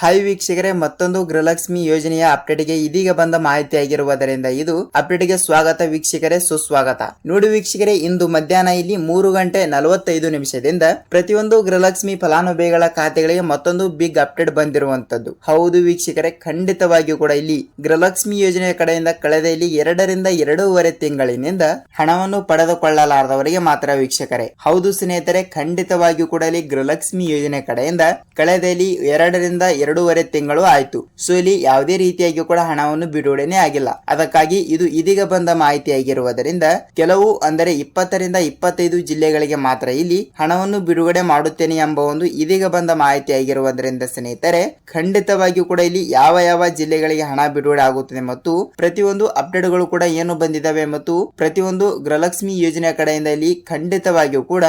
Hi ವೀಕ್ಷಕರೇ, ಮತ್ತೊಂದು ಗೃಹಲಕ್ಷ್ಮಿ ಯೋಜನೆಯ ಅಪ್ಡೇಟ್ಗೆ ಇದೀಗ ಬಂದ ಮಾಹಿತಿ ಆಗಿರುವುದರಿಂದ ಇದು ಅಪ್ಡೇಟ್ಗೆ ಸ್ವಾಗತ ವೀಕ್ಷಕರೇ, ಸುಸ್ವಾಗತ. ನೋಡಿ ವೀಕ್ಷಕರೇ, ಇಂದು ಮಧ್ಯಾಹ್ನ ಇಲ್ಲಿ ಮೂರು ಗಂಟೆ ನಲವತ್ತೈದು ನಿಮಿಷದಿಂದ ಪ್ರತಿಯೊಂದು ಗೃಹಲಕ್ಷ್ಮಿ ಫಲಾನುಭವಿಗಳ ಖಾತೆಗಳಿಗೆ ಮತ್ತೊಂದು ಬಿಗ್ ಅಪ್ಡೇಟ್ ಬಂದಿರುವಂತದ್ದು ಹೌದು ವೀಕ್ಷಕರೇ, ಖಂಡಿತವಾಗಿಯೂ ಕೂಡ ಇಲ್ಲಿ ಗೃಹಲಕ್ಷ್ಮಿ ಯೋಜನೆಯ ಕಡೆಯಿಂದ ಕಳೆದ ಇಲ್ಲಿ ಎರಡರಿಂದ ಎರಡೂವರೆ ತಿಂಗಳಿನಿಂದ ಹಣವನ್ನು ಪಡೆದುಕೊಳ್ಳಲಾರದವರಿಗೆ ಮಾತ್ರ ವೀಕ್ಷಕರೇ. ಹೌದು ಸ್ನೇಹಿತರೆ, ಖಂಡಿತವಾಗಿಯೂ ಕೂಡ ಇಲ್ಲಿ ಗೃಹಲಕ್ಷ್ಮಿ ಯೋಜನೆ ಕಡೆಯಿಂದ ಕಳೆದ ಇಲ್ಲಿ ಎರಡರಿಂದ ಎರಡೂವರೆ ತಿಂಗಳು ಆಯ್ತು. ಸೊ, ಇಲ್ಲಿ ಯಾವುದೇ ರೀತಿಯಾಗಿ ಕೂಡ ಹಣವನ್ನು ಬಿಡುಗಡೆನೆ ಆಗಿಲ್ಲ. ಅದಕ್ಕಾಗಿ ಇದು ಇದೀಗ ಬಂದ ಮಾಹಿತಿ ಆಗಿರುವುದರಿಂದ ಕೆಲವು ಅಂದರೆ ಇಪ್ಪತ್ತರಿಂದ ಇಪ್ಪತ್ತೈದು ಜಿಲ್ಲೆಗಳಿಗೆ ಮಾತ್ರ ಇಲ್ಲಿ ಹಣವನ್ನು ಬಿಡುಗಡೆ ಮಾಡುತ್ತೇನೆ ಎಂಬ ಒಂದು ಇದೀಗ ಬಂದ ಮಾಹಿತಿ ಆಗಿರುವುದರಿಂದ ಸ್ನೇಹಿತರೆ, ಖಂಡಿತವಾಗಿಯೂ ಕೂಡ ಇಲ್ಲಿ ಯಾವ ಯಾವ ಜಿಲ್ಲೆಗಳಿಗೆ ಹಣ ಬಿಡುಗಡೆ ಆಗುತ್ತದೆ ಮತ್ತು ಪ್ರತಿಯೊಂದು ಅಪ್ಡೇಟ್ಗಳು ಕೂಡ ಏನು ಬಂದಿದ್ದಾವೆ ಮತ್ತು ಪ್ರತಿಯೊಂದು ಗೃಹಲಕ್ಷ್ಮಿ ಯೋಜನೆ ಕಡೆಯಿಂದ ಇಲ್ಲಿ ಖಂಡಿತವಾಗಿಯೂ ಕೂಡ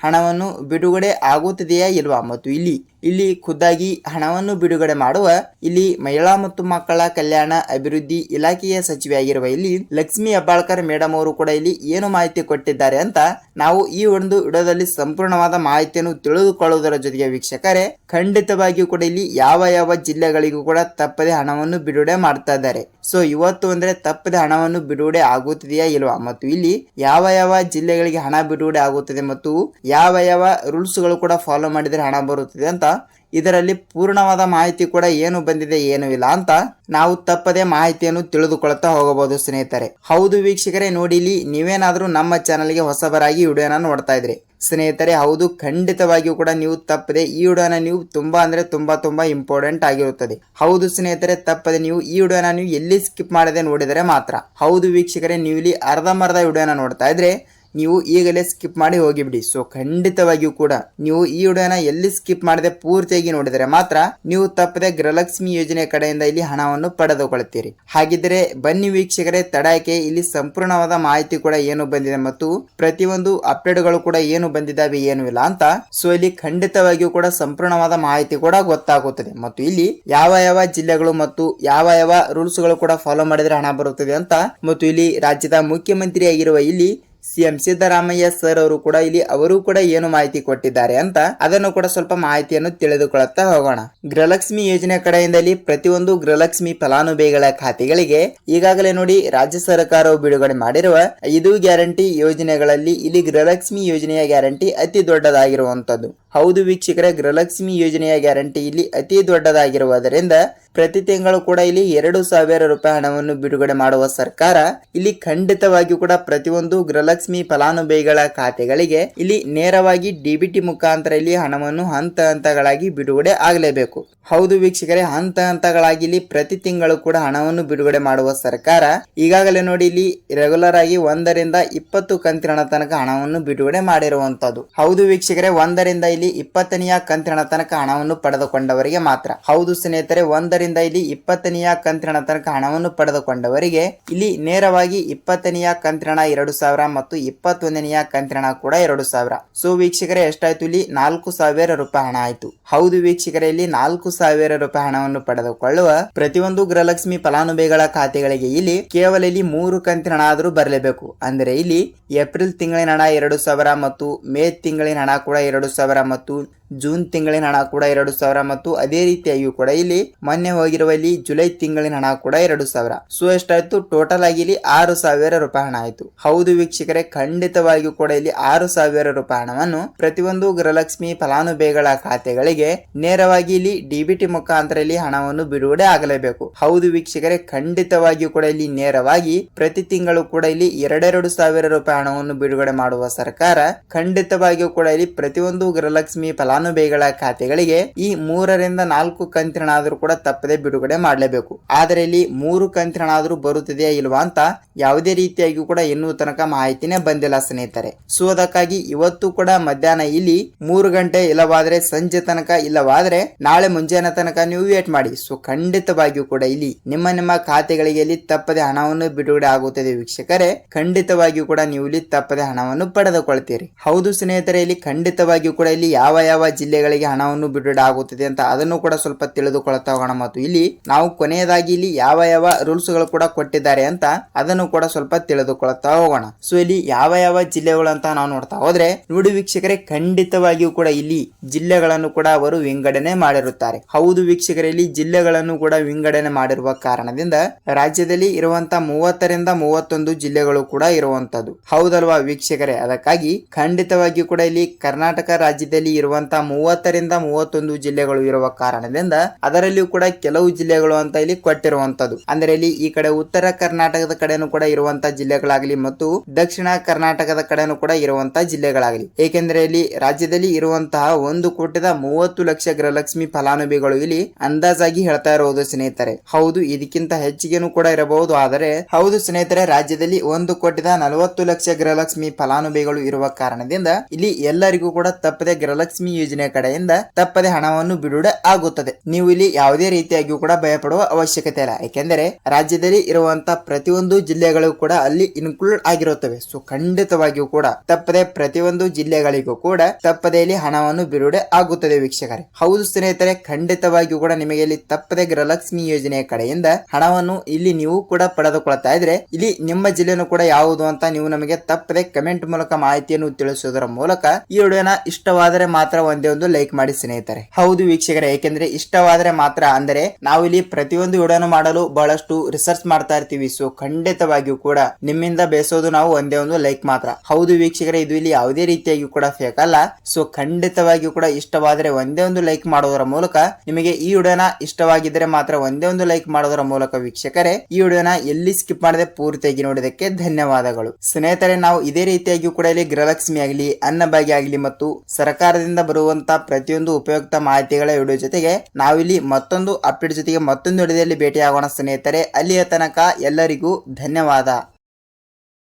ಹಣವನ್ನು ಬಿಡುಗಡೆ ಆಗುತ್ತದೆಯಾ ಇಲ್ವಾ ಮತ್ತು ಇಲ್ಲಿ ಇಲ್ಲಿ ಖುದ್ದಾಗಿ ಹಣವನ್ನು ಬಿಡುಗಡೆ ಮಾಡುವ, ಇಲ್ಲಿ ಮಹಿಳಾ ಮತ್ತು ಮಕ್ಕಳ ಕಲ್ಯಾಣ ಅಭಿವೃದ್ಧಿ ಇಲಾಖೆಯ ಸಚಿವೆಯಾಗಿರುವ ಇಲ್ಲಿ ಲಕ್ಷ್ಮಿ ಹೆಬ್ಬಾಳ್ಕರ್ ಮೇಡಮ್ ಅವರು ಕೂಡ ಇಲ್ಲಿ ಏನು ಮಾಹಿತಿ ಕೊಟ್ಟಿದ್ದಾರೆ ಅಂತ ನಾವು ಈ ಒಂದು ವಿಡಿಯೋದಲ್ಲಿ ಸಂಪೂರ್ಣವಾದ ಮಾಹಿತಿಯನ್ನು ತಿಳಿದುಕೊಳ್ಳುವುದರ ಜೊತೆಗೆ ವೀಕ್ಷಕರೇ, ಖಂಡಿತವಾಗಿಯೂ ಕೂಡ ಇಲ್ಲಿ ಯಾವ ಯಾವ ಜಿಲ್ಲೆಗಳಿಗೂ ಕೂಡ ತಪ್ಪದೆ ಹಣವನ್ನು ಬಿಡುಗಡೆ ಮಾಡ್ತಾ ಇದ್ದಾರೆ. ಸೊ ಇವತ್ತು ಅಂದ್ರೆ ತಪ್ಪದೆ ಹಣವನ್ನು ಬಿಡುಗಡೆ ಆಗುತ್ತಿದೆಯಾ ಇಲ್ವಾ? ಮತ್ತು ಇಲ್ಲಿ ಯಾವ ಯಾವ ಜಿಲ್ಲೆಗಳಿಗೆ ಹಣ ಬಿಡುಗಡೆ ಆಗುತ್ತದೆ ಮತ್ತು ಯಾವ ಯಾವ ರೂಲ್ಸ್ಗಳು ಕೂಡ ಫಾಲೋ ಮಾಡಿದರೆ ಹಣ ಬರುತ್ತದೆ ಅಂತ ಇದರಲ್ಲಿ ಪೂರ್ಣವಾದ ಮಾಹಿತಿ ಕೂಡ ಏನು ಬಂದಿದೆ ಏನು ಇಲ್ಲ ಅಂತ ನಾವು ತಪ್ಪದೆ ಮಾಹಿತಿಯನ್ನು ತಿಳಿದುಕೊಳ್ಳುತ್ತಾ ಹೋಗಬಹುದು ಸ್ನೇಹಿತರೆ. ಹೌದು ವೀಕ್ಷಕರೇ, ನೋಡಿಲಿ, ನೀವೇನಾದರೂ ನಮ್ಮ ಚಾನಲ್ಗೆ ಹೊಸಬರಾಗಿ ವಿಡಿಯೋನ ನೋಡ್ತಾ ಇದ್ರಿ. ಸ್ನೇಹಿತರೆ, ಹೌದು, ಖಂಡಿತವಾಗಿಯೂ ಕೂಡ ನೀವು ತಪ್ಪದೆ ಈ ವಿಡಿಯೋನ ನೀವು ತುಂಬಾ ಅಂದ್ರೆ ತುಂಬಾ ತುಂಬಾ ಇಂಪಾರ್ಟೆಂಟ್ ಆಗಿರುತ್ತದೆ. ಹೌದು ಸ್ನೇಹಿತರೆ, ತಪ್ಪದೆ ನೀವು ಈ ವಿಡಿಯೋನ ನೀವು ಎಲ್ಲಿ ಸ್ಕಿಪ್ ಮಾಡದೆ ನೋಡಿದರೆ ಮಾತ್ರ. ಹೌದು ವೀಕ್ಷಕರೇ ನೀವು ಇಲ್ಲಿ ಅರ್ಧಂಬರ್ಧ ವಿಡಿಯೋನ ನೋಡ್ತಾ ಇದ್ರೆ ನೀವು ಈಗಲೇ ಸ್ಕಿಪ್ ಮಾಡಿ ಹೋಗಿಬಿಡಿ. ಸೊ ಖಂಡಿತವಾಗಿಯೂ ಕೂಡ ನೀವು ಈ ವಿಡಿಯೋನ ಎಲ್ಲಿ ಸ್ಕಿಪ್ ಮಾಡದೆ ಪೂರ್ತಿಯಾಗಿ ನೋಡಿದರೆ ಮಾತ್ರ ನೀವು ತಪ್ಪದೆ ಗೃಹಲಕ್ಷ್ಮಿ ಯೋಜನೆ ಕಡೆಯಿಂದ ಇಲ್ಲಿ ಹಣವನ್ನು ಪಡೆದುಕೊಳ್ಳುತ್ತೀರಿ. ಹಾಗಿದ್ರೆ ಬನ್ನಿ ವೀಕ್ಷಕರೇ, ತಡಾಯಕೆ ಇಲ್ಲಿ ಸಂಪೂರ್ಣವಾದ ಮಾಹಿತಿ ಕೂಡ ಏನು ಬಂದಿದೆ ಮತ್ತು ಪ್ರತಿಯೊಂದು ಅಪ್ಡೇಟ್ಗಳು ಕೂಡ ಏನು ಬಂದಿದ್ದಾವೆ, ಏನು ಇಲ್ಲ ಅಂತ ಸೊ ಇಲ್ಲಿ ಖಂಡಿತವಾಗಿಯೂ ಕೂಡ ಸಂಪೂರ್ಣವಾದ ಮಾಹಿತಿ ಕೂಡ ಗೊತ್ತಾಗುತ್ತದೆ. ಮತ್ತು ಇಲ್ಲಿ ಯಾವ ಯಾವ ಜಿಲ್ಲೆಗಳು ಮತ್ತು ಯಾವ ಯಾವ ರೂಲ್ಸ್ಗಳು ಕೂಡ ಫಾಲೋ ಮಾಡಿದ್ರೆ ಹಣ ಬರುತ್ತದೆ ಅಂತ ಮತ್ತು ಇಲ್ಲಿ ರಾಜ್ಯದ ಮುಖ್ಯಮಂತ್ರಿಯಾಗಿರುವ ಇಲ್ಲಿ ಸಿಎಂ ಸಿದ್ದರಾಮಯ್ಯ ಸರ್ ಅವರು ಕೂಡ ಇಲ್ಲಿ, ಅವರು ಕೂಡ ಏನು ಮಾಹಿತಿ ಕೊಟ್ಟಿದ್ದಾರೆ ಅಂತ ಅದನ್ನು ಕೂಡ ಸ್ವಲ್ಪ ಮಾಹಿತಿಯನ್ನು ತಿಳಿದುಕೊಳ್ಳುತ್ತಾ ಹೋಗೋಣ. ಗೃಹಲಕ್ಷ್ಮಿ ಯೋಜನೆ ಕಡೆಯಿಂದ ಪ್ರತಿಯೊಂದು ಗೃಹಲಕ್ಷ್ಮಿ ಫಲಾನುಭವಿಗಳ ಖಾತೆಗಳಿಗೆ ಈಗಾಗಲೇ ನೋಡಿ ರಾಜ್ಯ ಸರ್ಕಾರವು ಬಿಡುಗಡೆ ಮಾಡಿರುವ ಐದು ಗ್ಯಾರಂಟಿ ಯೋಜನೆಗಳಲ್ಲಿ ಇಲ್ಲಿ ಗೃಹಲಕ್ಷ್ಮಿ ಯೋಜನೆಯ ಗ್ಯಾರಂಟಿ ಅತಿ ದೊಡ್ಡದಾಗಿರುವಂತದ್ದು ಹೌದು ವೀಕ್ಷಕರ, ಗೃಹಲಕ್ಷ್ಮಿ ಯೋಜನೆಯ ಗ್ಯಾರಂಟಿ ಇಲ್ಲಿ ಅತಿ ದೊಡ್ಡದಾಗಿರುವುದರಿಂದ ಪ್ರತಿ ತಿಂಗಳು ಕೂಡ ಇಲ್ಲಿ ಎರಡು ಸಾವಿರ ರೂಪಾಯಿ ಹಣವನ್ನು ಬಿಡುಗಡೆ ಮಾಡುವ ಸರ್ಕಾರ ಇಲ್ಲಿ ಖಂಡಿತವಾಗಿಯೂ ಕೂಡ ಪ್ರತಿಯೊಂದು ಗೃಹಲಕ್ಷ್ಮಿ ಫಲಾನುಭವಿಗಳ ಖಾತೆಗಳಿಗೆ ಇಲ್ಲಿ ನೇರವಾಗಿ ಡಿಬಿಟಿ ಮುಖಾಂತರ ಇಲ್ಲಿ ಹಣವನ್ನು ಹಂತ ಹಂತಗಳಾಗಿ ಬಿಡುಗಡೆ ಆಗಲೇಬೇಕು. ಹೌದು ವೀಕ್ಷಕರೇ, ಹಂತ ಹಂತಗಳಾಗಿ ಇಲ್ಲಿ ಪ್ರತಿ ತಿಂಗಳು ಕೂಡ ಹಣವನ್ನು ಬಿಡುಗಡೆ ಮಾಡುವ ಸರ್ಕಾರ ಈಗಾಗಲೇ ನೋಡಿ ಇಲ್ಲಿ ರೆಗ್ಯುಲರ್ ಆಗಿ ಒಂದರಿಂದ ಇಪ್ಪತ್ತು ಕಂತಿನ ತನಕ ಹಣವನ್ನು ಬಿಡುಗಡೆ ಮಾಡಿರುವಂತದ್ದು. ಹೌದು ವೀಕ್ಷಕರೇ, ಒಂದರಿಂದ ಇಲ್ಲಿ ಇಪ್ಪತ್ತನೆಯ ಕಂತಿನ ತನಕ ಹಣವನ್ನು ಪಡೆದುಕೊಂಡವರಿಗೆ ಮಾತ್ರ. ಹೌದು ಸ್ನೇಹಿತರೆ, ಒಂದರಿಂದ ಇಲ್ಲಿ ಇಪ್ಪತ್ತನೆಯ ಕಂತಿನ ತನಕ ಹಣವನ್ನು ಪಡೆದುಕೊಂಡವರಿಗೆ ಇಲ್ಲಿ ನೇರವಾಗಿ ಇಪ್ಪತ್ತನೆಯ ಕಂತಿನ ಎರಡು ಸಾವಿರ ಮತ್ತು ಇಪ್ಪತ್ತೊಂದನೆಯ ಕಂತಿನ ಕೂಡ ಎರಡು ಸಾವಿರ. ಸೊ ವೀಕ್ಷಕರೇ, ಎಷ್ಟಾಯ್ತು ಇಲ್ಲಿ? ನಾಲ್ಕು ಸಾವಿರ ರೂಪಾಯಿ ಹಣ ಆಯ್ತು. ಹೌದು ವೀಕ್ಷಕರೇ, ಇಲ್ಲಿ ನಾಲ್ಕು ಸಾವಿರ ರೂಪಾಯಿ ಹಣವನ್ನು ಪಡೆದುಕೊಳ್ಳುವ ಪ್ರತಿಯೊಂದು ಗೃಹಲಕ್ಷ್ಮಿ ಫಲಾನುಭವಿಗಳ ಖಾತೆಗಳಿಗೆ ಇಲ್ಲಿ ಕೇವಲ ಇಲ್ಲಿ ಮೂರು ಕಂತಿನ ಹಣ ಆದರೂ ಬರಲೇಬೇಕು. ಅಂದ್ರೆ ಇಲ್ಲಿ ಏಪ್ರಿಲ್ ತಿಂಗಳಿನ ಹಣ ಎರಡು ಸಾವಿರ ಮತ್ತು ಮೇ ತಿಂಗಳಿನ ಹಣ ಕೂಡ ಎರಡು ಸಾವಿರ ಮತ್ತು ಜೂನ್ ತಿಂಗಳಿನ ಹಣ ಕೂಡ ಎರಡು ಸಾವಿರ ಮತ್ತು ಅದೇ ರೀತಿಯಾಗಿ ಕೂಡ ಇಲ್ಲಿ ಮೊನ್ನೆ ಹೋಗಿರುವ ಇಲ್ಲಿ ಜುಲೈ ತಿಂಗಳಿನ ಹಣ ಕೂಡ ಎರಡು ಸಾವಿರ. ಸೊ, ಎಷ್ಟಾಯ್ತು? ಟೋಟಲ್ ಆಗಿ ಇಲ್ಲಿ ಆರು ಸಾವಿರ ರೂಪಾಯಿ ಹಣ ಆಯ್ತು. ಹೌದು ವೀಕ್ಷಕರೇ, ಖಂಡಿತವಾಗಿಯೂ ಕೂಡ ಇಲ್ಲಿ ಆರು ಸಾವಿರ ರೂಪಾಯಿ ಹಣವನ್ನು ಪ್ರತಿಯೊಂದು ಗೃಹಲಕ್ಷ್ಮಿ ಫಲಾನುಭವಿಗಳ ಖಾತೆಗಳಿಗೆ ನೇರವಾಗಿ ಇಲ್ಲಿ ಡಿಬಿಟಿ ಮುಖಾಂತರ ಇಲ್ಲಿ ಹಣವನ್ನು ಬಿಡುಗಡೆ ಆಗಲೇಬೇಕು. ಹೌದು ವೀಕ್ಷಕರೇ, ಖಂಡಿತವಾಗಿಯೂ ಕೂಡ ಇಲ್ಲಿ ನೇರವಾಗಿ ಪ್ರತಿ ತಿಂಗಳು ಕೂಡ ಇಲ್ಲಿ ಎರಡೆರಡು ಸಾವಿರ ರೂಪಾಯಿ ಹಣವನ್ನು ಬಿಡುಗಡೆ ಮಾಡುವ ಸರ್ಕಾರ ಖಂಡಿತವಾಗಿಯೂ ಕೂಡ ಇಲ್ಲಿ ಪ್ರತಿಯೊಂದು ಗೃಹಲಕ್ಷ್ಮಿ ಫಲಾನುಭವಿಗಳ ಖಾತೆಗಳಿಗೆ ಈ ಮೂರರಿಂದ ನಾಲ್ಕು ಕಂತಿನಾದರೂ ಕೂಡ ತಪ್ಪದೆ ಬಿಡುಗಡೆ ಮಾಡಲೇಬೇಕು. ಆದರೆ ಇಲ್ಲಿ ಮೂರು ಕಂತಿನಾದರೂ ಬರುತ್ತದೆಯಾ ಇಲ್ವಾ ಅಂತ ಯಾವುದೇ ರೀತಿಯಾಗಿ ಕೂಡ ಇನ್ನೂ ತನಕ ಮಾಹಿತಿನೇ ಬಂದಿಲ್ಲ ಸ್ನೇಹಿತರೆ. ಸೊ, ಅದಕ್ಕಾಗಿ ಇವತ್ತು ಕೂಡ ಮಧ್ಯಾಹ್ನ ಇಲ್ಲಿ ಮೂರು ಗಂಟೆ ಇಲ್ಲವಾದ್ರೆ ಸಂಜೆ ತನಕ ಇಲ್ಲವಾದ್ರೆ ನಾಳೆ ಮುಂಜಾನೆ ತನಕ ನೀವು ವೇಟ್ ಮಾಡಿ. ಸೊ, ಖಂಡಿತವಾಗಿಯೂ ಕೂಡ ಇಲ್ಲಿ ನಿಮ್ಮ ನಿಮ್ಮ ಖಾತೆಗಳಿಗೆ ಇಲ್ಲಿ ತಪ್ಪದೆ ಹಣವನ್ನು ಬಿಡುಗಡೆ ಆಗುತ್ತದೆ ವೀಕ್ಷಕರೇ. ಖಂಡಿತವಾಗಿಯೂ ಕೂಡ ನೀವು ಇಲ್ಲಿ ತಪ್ಪದೆ ಹಣವನ್ನು ಪಡೆದುಕೊಳ್ತೀರಿ. ಹೌದು ಸ್ನೇಹಿತರೆ, ಇಲ್ಲಿ ಖಂಡಿತವಾಗಿಯೂ ಕೂಡ ಇಲ್ಲಿ ಯಾವ ಯಾವ ಯಾವ ಜಿಲ್ಲೆಗಳಿಗೆ ಹಣವನ್ನು ಬಿಡುಗಡೆ ಆಗುತ್ತಿದೆ ಅಂತ ಅದನ್ನು ಕೂಡ ಸ್ವಲ್ಪ ತಿಳಿದುಕೊಳ್ಳುತ್ತಾ ಹೋಗೋಣ ಮತ್ತು ಇಲ್ಲಿ ನಾವು ಕೊನೆಯದಾಗಿ ಇಲ್ಲಿ ಯಾವ ಯಾವ ರೂಲ್ಸ್ಗಳು ಕೂಡ ಕೊಟ್ಟಿದ್ದಾರೆ ಅಂತ ಅದನ್ನು ಕೂಡ ಸ್ವಲ್ಪ ತಿಳಿದುಕೊಳ್ಳುತ್ತಾ ಹೋಗೋಣ ಸೊ ಇಲ್ಲಿ ಯಾವ ಯಾವ ಜಿಲ್ಲೆಗಳು ಅಂತ ನಾವು ನೋಡ್ತಾ ಹೋದ್ರೆ ನೋಡಿ ವೀಕ್ಷಕರೇ, ಖಂಡಿತವಾಗಿಯೂ ಕೂಡ ಇಲ್ಲಿ ಜಿಲ್ಲೆಗಳನ್ನು ಕೂಡ ಅವರು ವಿಂಗಡಣೆ ಮಾಡಿರುತ್ತಾರೆ. ಹೌದು ವೀಕ್ಷಕರೇ, ಇಲ್ಲಿ ಜಿಲ್ಲೆಗಳನ್ನು ಕೂಡ ವಿಂಗಡಣೆ ಮಾಡಿರುವ ಕಾರಣದಿಂದ ರಾಜ್ಯದಲ್ಲಿ ಇರುವಂತ ಮೂವತ್ತರಿಂದ ಮೂವತ್ತೊಂದು ಜಿಲ್ಲೆಗಳು ಕೂಡ ಇರುವಂತದ್ದು. ಹೌದಲ್ವಾ ವೀಕ್ಷಕರೇ? ಅದಕ್ಕಾಗಿ ಖಂಡಿತವಾಗಿಯೂ ಕೂಡ ಇಲ್ಲಿ ಕರ್ನಾಟಕ ರಾಜ್ಯದಲ್ಲಿ ಇರುವಂತ ಮೂವತ್ತರಿಂದ ಮೂವತ್ತೊಂದು ಜಿಲ್ಲೆಗಳು ಇರುವ ಕಾರಣದಿಂದ ಅದರಲ್ಲಿಯೂ ಕೂಡ ಕೆಲವು ಜಿಲ್ಲೆಗಳು ಅಂತ ಇಲ್ಲಿ ಕೊಟ್ಟಿರುವಂತದ್ದು ಅಂದ್ರೆ ಇಲ್ಲಿ ಈ ಕಡೆ ಉತ್ತರ ಕರ್ನಾಟಕದ ಕಡೆನೂ ಕೂಡ ಇರುವಂತಹ ಜಿಲ್ಲೆಗಳಾಗಲಿ ಮತ್ತು ದಕ್ಷಿಣ ಕರ್ನಾಟಕದ ಕಡೆನೂ ಕೂಡ ಇರುವಂತಹ ಜಿಲ್ಲೆಗಳಾಗಲಿ. ಏಕೆಂದ್ರೆ ಇಲ್ಲಿ ರಾಜ್ಯದಲ್ಲಿ ಇರುವಂತಹ ಒಂದು ಕೋಟಿದ ಮೂವತ್ತು ಲಕ್ಷ ಗೃಹಲಕ್ಷ್ಮಿ ಫಲಾನುಭವಿಗಳು ಇಲ್ಲಿ ಅಂದಾಜಾಗಿ ಹೇಳ್ತಾ ಇರುವುದು ಸ್ನೇಹಿತರೆ. ಹೌದು, ಇದಕ್ಕಿಂತ ಹೆಚ್ಚಿಗೆನೂ ಕೂಡ ಇರಬಹುದು. ಆದರೆ ಹೌದು ಸ್ನೇಹಿತರೆ, ರಾಜ್ಯದಲ್ಲಿ ಒಂದು ಕೋಟಿದ ನಲವತ್ತು ಲಕ್ಷ ಗೃಹಲಕ್ಷ್ಮಿ ಫಲಾನುಭವಿಗಳು ಇರುವ ಕಾರಣದಿಂದ ಇಲ್ಲಿ ಎಲ್ಲರಿಗೂ ಕೂಡ ತಪ್ಪದೆ ಗೃಹಲಕ್ಷ್ಮಿ ಯೋಜನೆ ಕಡೆಯಿಂದ ತಪ್ಪದೆ ಹಣವನ್ನು ಬಿಡುಗಡೆ ಆಗುತ್ತದೆ. ನೀವು ಇಲ್ಲಿ ಯಾವುದೇ ರೀತಿಯಾಗಿಯೂ ಕೂಡ ಭಯಪಡುವ ಅವಶ್ಯಕತೆ ಇಲ್ಲ. ಯಾಕೆಂದರೆ ರಾಜ್ಯದಲ್ಲಿ ಇರುವಂತಹ ಪ್ರತಿಯೊಂದು ಜಿಲ್ಲೆಗಳು ಕೂಡ ಅಲ್ಲಿ ಇನ್ಕ್ಲೂಡ್ ಆಗಿರುತ್ತವೆ. ಸೊ ಖಂಡಿತವಾಗಿಯೂ ಕೂಡ ತಪ್ಪದೆ ಪ್ರತಿಯೊಂದು ಜಿಲ್ಲೆಗಳಿಗೂ ಕೂಡ ತಪ್ಪದೆ ಇಲ್ಲಿ ಹಣವನ್ನು ಬಿಡುಗಡೆ ಆಗುತ್ತದೆ ವೀಕ್ಷಕರೇ. ಹೌದು ಸ್ನೇಹಿತರೆ, ಖಂಡಿತವಾಗಿಯೂ ಕೂಡ ನಿಮಗೆ ಇಲ್ಲಿ ತಪ್ಪದೆ ಗೃಹಲಕ್ಷ್ಮಿ ಯೋಜನೆಯ ಕಡೆಯಿಂದ ಹಣವನ್ನು ಇಲ್ಲಿ ನೀವು ಕೂಡ ಪಡೆದುಕೊಳ್ತಾ ಇದ್ರೆ, ಇಲ್ಲಿ ನಿಮ್ಮ ಜಿಲ್ಲೆನೂ ಕೂಡ ಯಾವುದು ಅಂತ ನೀವು ನಮಗೆ ತಪ್ಪದೆ ಕಮೆಂಟ್ ಮೂಲಕ ಮಾಹಿತಿಯನ್ನು ತಿಳಿಸುವುದರ ಮೂಲಕ ಈ ವಿಡಿಯೋನ ಇಷ್ಟವಾದರೆ ಮಾತ್ರ ಒಂದೇ ಒಂದು ಲೈಕ್ ಮಾಡಿ ಸ್ನೇಹಿತರೆ. ಹೌದು ವೀಕ್ಷಕರೇ, ಏಕೆಂದ್ರೆ ಇಷ್ಟವಾದರೆ ಮಾತ್ರ ಅಂದರೆ ನಾವು ಇಲ್ಲಿ ಪ್ರತಿಯೊಂದು ವಿಡಿಯೋನು ಮಾಡಲು ಬಹಳಷ್ಟು ರಿಸರ್ಚ್ ಮಾಡ್ತಾ ಇರ್ತೀವಿ. ಸೊ ಖಂಡಿತವಾಗಿಯೂ ಕೂಡ ನಿಮ್ಮಿಂದ ಬೇಸೋದು ನಾವು ಒಂದೇ ಒಂದು ಲೈಕ್ ಮಾತ್ರ. ಹೌದು ವೀಕ್ಷಕರೇ, ಇದು ಇಲ್ಲಿ ಯಾವುದೇ ರೀತಿಯಾಗಿ ಕೂಡ ಫೇಕ್ ಅಲ್ಲ. ಸೊ ಖಂಡಿತವಾಗಿಯೂ ಕೂಡ ಇಷ್ಟವಾದರೆ ಒಂದೇ ಒಂದು ಲೈಕ್ ಮಾಡೋದರ ಮೂಲಕ ನಿಮಗೆ ಈ ವಿಡಿಯೋನ ಇಷ್ಟವಾಗಿದ್ದರೆ ಮಾತ್ರ ಒಂದೇ ಒಂದು ಲೈಕ್ ಮಾಡೋದರ ಮೂಲಕ ವೀಕ್ಷಕರೇ, ಈ ವಿಡಿಯೋನ ಎಲ್ಲಿ ಸ್ಕಿಪ್ ಮಾಡದೆ ಪೂರ್ತಿಯಾಗಿ ನೋಡಿದಕ್ಕೆ ಧನ್ಯವಾದಗಳು. ಸ್ನೇಹಿತರೆ, ನಾವು ಇದೇ ರೀತಿಯಾಗಿಯೂ ಕೂಡ ಇಲ್ಲಿ ಗೃಹಲಕ್ಷ್ಮಿ ಆಗಲಿ ಅನ್ನಭಾಗ್ಯ ಆಗಲಿ ಮತ್ತು ಸರ್ಕಾರದಿಂದ ಬರುವಂತ ಪ್ರತಿಯೊಂದು ಉಪಯುಕ್ತ ಮಾಹಿತಿಗಳ ವಿಡಿಯೋ ಜೊತೆಗೆ ನಾವಿಲ್ಲಿ ಮತ್ತೊಂದು ಅಪ್ಡೇಟ್ ಜೊತೆಗೆ ಮತ್ತೊಂದು ವಿಡಿಯೋದಲ್ಲಿ ಭೇಟಿಯಾಗೋಣ ಸ್ನೇಹಿತರೆ. ಅಲ್ಲಿಯ ತನಕ ಎಲ್ಲರಿಗೂ ಧನ್ಯವಾದ.